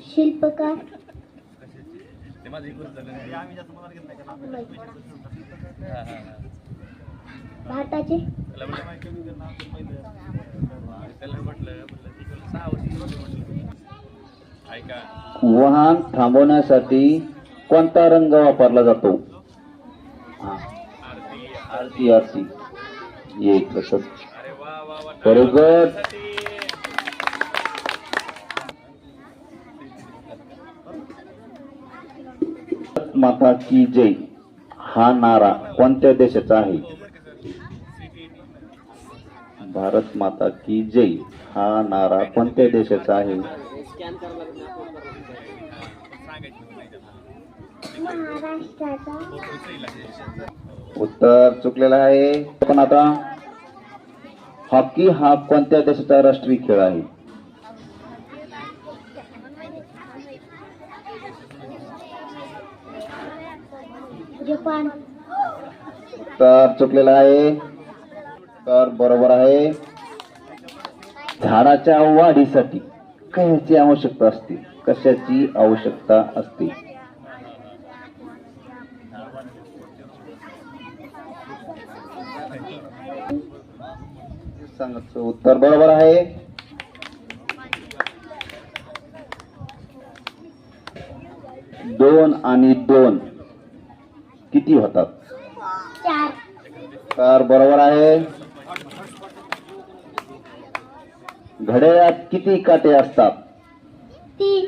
शिल्पकार. भारताचे. वाहन थांबवण्यासाठी कोणता रंग वापरला जातो? आरती आरती. एक तसंच. भारत माता की जय. हा नारा कोणत्या देशाचा आहे? भारत माता की जय. हा नारा कोणत्या देशाचा आहे? उत्तर चुकलेलं आहे. पण आता? हॉकी हा कोणत्या देशाचा राष्ट्रीय खेळ आहे? जपान. तर चुकलेला आहे. तर बरोबर आहे. झाडाच्या वाढीसाठी कशाची आवश्यकता असते? कशाची आवश्यकता असते? सांगायचं उत्तर बरोबर आहे. दोन आणि दोन. किती होतात? चार. तर बरोबर आहे. घड्याळात किती काटे असतात? तीन.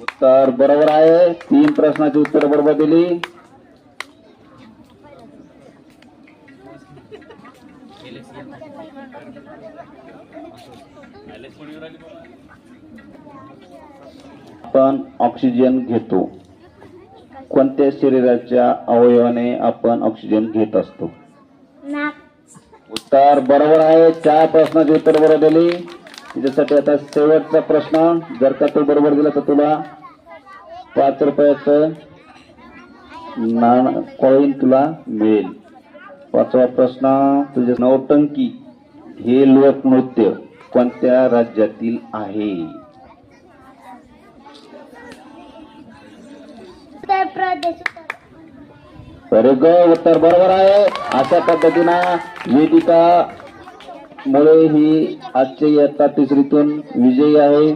उत्तर बरोबर आहे. तीन प्रश्नाची उत्तर बरोबर दिली. आपण ऑक्सिजन घेतो. कोणत्या शरीराच्या अवयवाने आपण ऑक्सिजन घेत असतो? उत्तर बरोबर आहे. चार प्रश्नाची उत्तर बरोबर दिली. त्याच्यासाठी आता शेवटचा प्रश्न. जर का तो बरोबर दिला तर तुला पाच रुपयाचं नाण कॉईन तुला मिळेल. पाचवा प्रश्न तुझे नौटंकी हे लोकनृत्य कोणत्या राज्यातील आहे उत्तर प्रदेश व्हेरी गुड उत्तर बरोबर आहे. अशा पद्धतीनं वेदिका मुळे ही आजच्या इयत्ता तिसरीतून विजयी आहे.